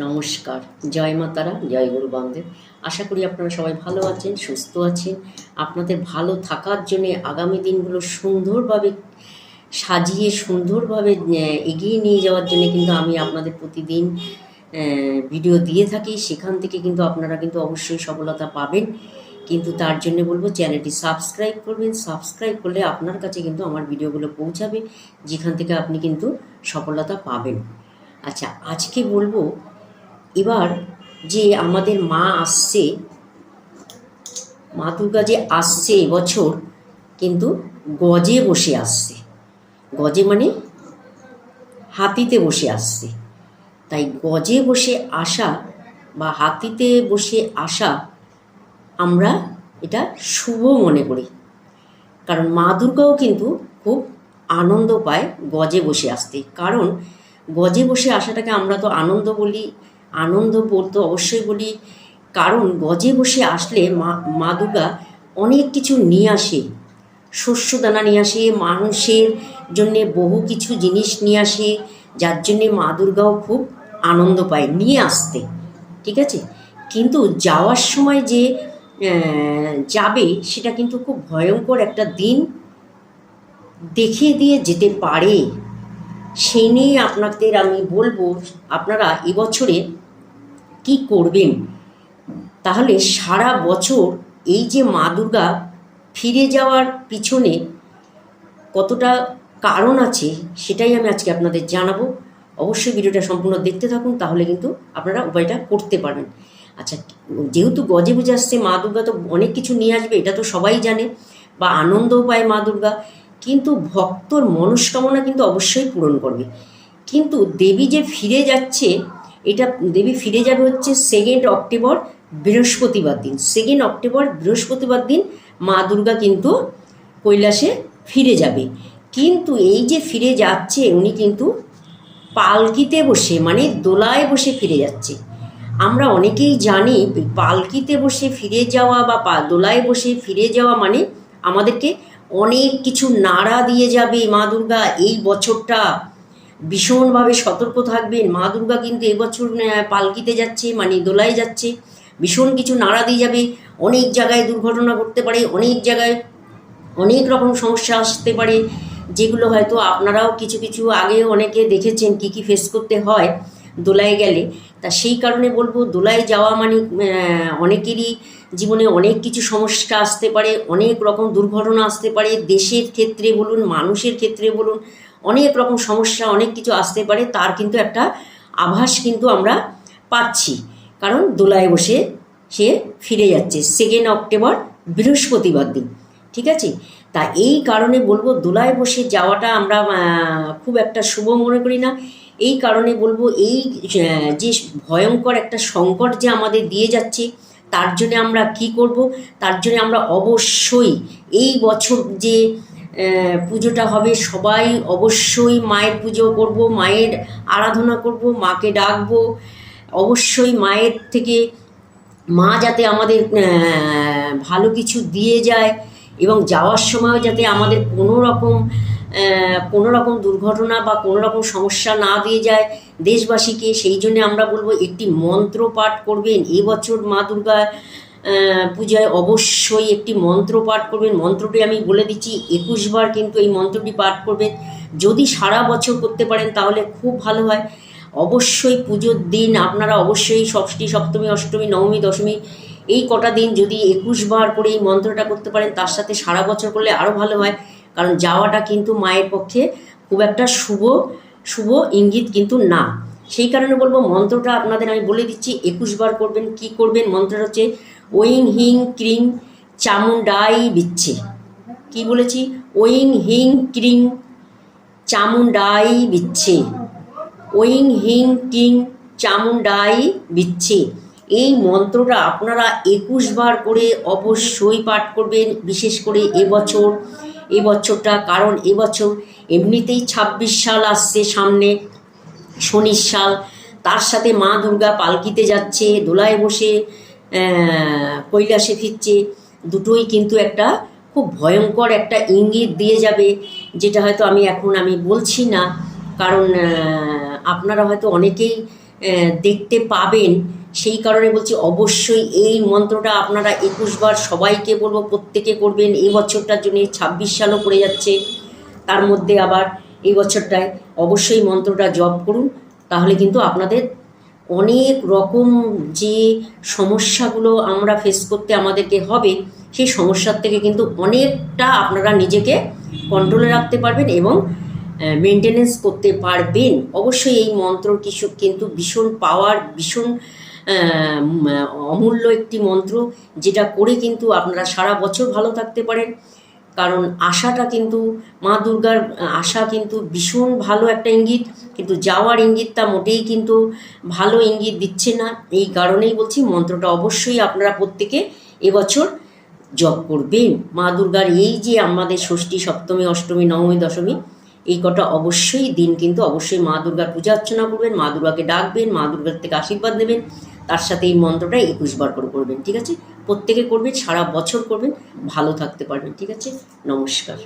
নমস্কার। জয় মাতারা জয় গুরু বামদেব। আশা করি আপনারা সবাই ভালো আছেন, সুস্থ আছেন। আপনাদের ভালো থাকার জন্য আগামী দিনগুলো সুন্দরভাবে সাজিয়ে, সুন্দরভাবে এগিয়ে নিয়ে যাওয়ার জন্য কিন্তু আমি আপনাদের প্রতিদিন ভিডিও দিয়ে থাকি। সেখান থেকে কিন্তু আপনারা কিন্তু অবশ্যই সফলতা পাবেন। কিন্তু তার জন্য বলব, চ্যানেলটি সাবস্ক্রাইব করবেন। সাবস্ক্রাইব করলে আপনার কাছে কিন্তু আমার ভিডিওগুলো পৌঁছাবে, যেখান থেকে আপনি কিন্তু সফলতা পাবেন। আচ্ছা আজকে বলব এবার যে আমাদের মা আসছে, মা দুর্গা যে আসছে এবছর কিন্তু গজে বসে আসছে। গজে মানে হাতিতে বসে আসছে। তাই গজে বসে আসা বা হাতিতে বসে আসা আমরা এটা শুভ মনে করি। কারণ মা দুর্গাও কিন্তু খুব আনন্দ পায় গজে বসে আসতে। কারণ গজে বসে আসাটাকে আমরা তো আনন্দ বলি আনন্দ বলতে অবশ্যই বলি। কারণ গজে বসে আসলে মা মা দুর্গা অনেক কিছু নিয়ে আসে। শস্যদানা নিয়ে আসে, মানুষের জন্যে বহু কিছু জিনিস নিয়ে আসে, যার জন্যে মা দুর্গাও খুব আনন্দ পায় নিয়ে আসতে, ঠিক আছে? কিন্তু যাওয়ার সময় যে যাবে সেটা কিন্তু খুব ভয়ঙ্কর একটা দিন দেখিয়ে দিয়ে যেতে পারে। সেই নিয়ে আপনাদের আমি বলব, আপনারা এবছরে কি করবেন? তাহলে সারা বছর এই যে মা দুর্গা ফিরে যাওয়ার পিছনে কতটা কারণ আছে সেটাই আমি আজকে আপনাদের জানাব। অবশ্যই ভিডিওটা সম্পূর্ণ দেখতে থাকুন, তাহলে কিন্তু আপনারা উপায়টা করতে পারবেন। আচ্ছা যেহেতু গজে বুঝে আসছে, মা দুর্গা তো অনেক কিছু নিয়ে আসবে, এটা তো সবাই জানে বা আনন্দও পায় মা দুর্গা। কিন্তু ভক্তর মনস্কামনা কিন্তু অবশ্যই পূরণ করবে। কিন্তু দেবী যে ফিরে যাচ্ছে এটা দেবী ফিরে যাবে হচ্ছে সেকেন্ড অক্টোবর বৃহস্পতিবার দিন। সেকেন্ড অক্টোবর বৃহস্পতিবার দিন মা দুর্গা কিন্তু কৈলাসে ফিরে যাবে। কিন্তু এই যে ফিরে যাচ্ছে, উনি কিন্তু পালকিতে বসে মানে দোলায় বসে ফিরে যাচ্ছে। আমরা অনেকেই জানি, পালকিতে বসে ফিরে যাওয়া বা পা- দোলায় বসে ফিরে যাওয়া মানে আমাদেরকে অনেক কিছু নাড়া দিয়ে যাবে মা দুর্গা। এই বছরটা ভীষণভাবে সতর্ক থাকবেন মা দুর্গা কিন্তু এবছর পালকিতে যাচ্ছে মানে দোলায় যাচ্ছে। ভীষণ কিছু নাড়া দিয়ে যাবে। অনেক জায়গায় দুর্ঘটনা ঘটতে পারে, অনেক জায়গায় অনেক রকম সমস্যা আসতে পারে, যেগুলো হয়তো আপনারাও কিছু কিছু আগে অনেকে দেখেছেন কি কি ফেস করতে হয় দোলায় গেলে। তা সেই কারণে বলব, দোলায় যাওয়া মানে অনেকেরই জীবনে অনেক কিছু সমস্যা আসতে পারে, অনেক রকম দুর্ঘটনা আসতে পারে। দেশের ক্ষেত্রে বলুন, মানুষের ক্ষেত্রে বলুন অনেক রকম সমস্যা, অনেক কিছু আসতে পারে, তার কিন্তু একটা আভাস কিন্তু আমরা পাচ্ছি। কারণ দোলায় বসে সে ফিরে যাচ্ছে সেকেন্ড অক্টোবর বৃহস্পতিবার দিন, ঠিক আছে? তা এই কারণে বলব দোলায় বসে যাওয়াটা আমরা খুব একটা শুভ মনে করি না। এই কারণে বলব এই যে ভয়ঙ্কর একটা সংকট যে আমাদের দিয়ে যাচ্ছে, তার জন্য আমরা কি করব? তার জন্য আমরা অবশ্যই এই বছর যে পুজোটা হবে। সবাই অবশ্যই মায়ের পুজো করব, মায়ের আরাধনা করব, মাকে ডাকবো। অবশ্যই মায়ের থেকে মা যাতে আমাদের ভালো কিছু দিয়ে যায় এবং যাওয়ার সময়ও যাতে আমাদের কোনো রকম কোনো রকম দুর্ঘটনা বা কোনো রকম সমস্যা না দিয়ে যায় দেশবাসীকে, সেই জন্য আমরা বলব একটি মন্ত্র পাঠ করবেন। এবছর মা দুর্গা পূজায় অবশ্যই একটি মন্ত্র পাঠ করবেন। মন্ত্রটি আমি বলে দিচ্ছি একুশবার কিন্তু এই মন্ত্রটি পাঠ করবেন। যদি সারা বছর করতে পারেন তাহলে খুব ভালো হয়। অবশ্যই পুজোর দিন আপনারা অবশ্যই ষষ্ঠী, সপ্তমী, অষ্টমী, নবমী, দশমী এই কটা দিন যদি একুশ বার করে এই মন্ত্রটা করতে পারেন, তার সাথে সারা বছর করলে আরও ভালো হয়। কারণ যাওয়াটা কিন্তু মায়ের পক্ষে খুব একটা শুভ শুভ ইঙ্গিত কিন্তু না। সেই কারণে বলব, মন্ত্রটা আপনাদের আমি বলে দিচ্ছি, একুশ বার করবেন, কি করবেন? মন্ত্রটা হচ্ছে ওইং হিং ক্রিং চামুন্ডাই বিচ্ছে। কি বলেছি? ওইং হিং ক্রিং চামুন্ডাই বিচ্ছে। ওইং হিং কিং চামুন্ডাই বিচ্ছে। এই মন্ত্রটা আপনারা একুশ বার করে অবশ্যই পাঠ করবেন, বিশেষ করে এবছর। এবছরটা, কারণ এবছর এমনিতেই ছাব্বিশ সাল আসছে সামনে। শনির সাল তার সাথে মা দুর্গা পালকিতে যাচ্ছে, দোলায় বসে কৈলাসে ফিরছে। দুটোই কিন্তু একটা খুব ভয়ঙ্কর একটা ইঙ্গিত দিয়ে যাবে, যেটা হয়তো আমি এখন আমি বলছি না। কারণ আপনারা হয়তো অনেকেই দেখতে পাবেন। সেই কারণে বলছি, অবশ্যই এই মন্ত্রটা আপনারা একুশ বার সবাইকে বলব, প্রত্যেকে করবেন। এই বছরটার জন্য ছাব্বিশ সালও পড়ে যাচ্ছে। তার মধ্যে আবার এই বছরটায় অবশ্যই মন্ত্রটা জপ করুন। তাহলে কিন্তু আপনাদের অনেক রকম যে সমস্যাগুলো আমরা ফেস করতে আমাদেরকে হবে, সেই সমস্যার থেকে কিন্তু অনেকটা আপনারা নিজেকে কন্ট্রোলে রাখতে পারবেন এবং মেনটেনেন্স করতে পারবেন। অবশ্যই এই মন্ত্র কিছু কিন্তু ভীষণ পাওয়ার ভীষণ অমূল্য একটি মন্ত্র, যেটা করে কিন্তু আপনারা সারা বছর ভালো থাকতে পারেন। কারণ আশাটা কিন্তু, মা দুর্গার আশা কিন্তু ভীষণ ভালো একটা ইঙ্গিত, কিন্তু যাওয়ার ইঙ্গিতটা মোটেই কিন্তু ভালো ইঙ্গিত দিচ্ছে না। এই কারণেই বলছি, মন্ত্রটা অবশ্যই আপনারা প্রত্যেকে এবছর জপ করবেন। মা দুর্গার এই যে আমাদের ষষ্ঠী, সপ্তমী, অষ্টমী, নবমী, দশমী, এই কটা অবশ্যই দিন কিন্তু অবশ্যই মা দুর্গার পূজা অর্চনা করবেন, মা দুর্গাকে ডাকবেন, মা দুর্গার থেকে আশীর্বাদ নেবেন, তার সাথে এই মন্ত্রটা একুশ বার করে করবেন ঠিক আছে? প্রত্যেকে করবেন সারা বছর করবেন ভালো থাকতে পারবেন ঠিক আছে? নমস্কার।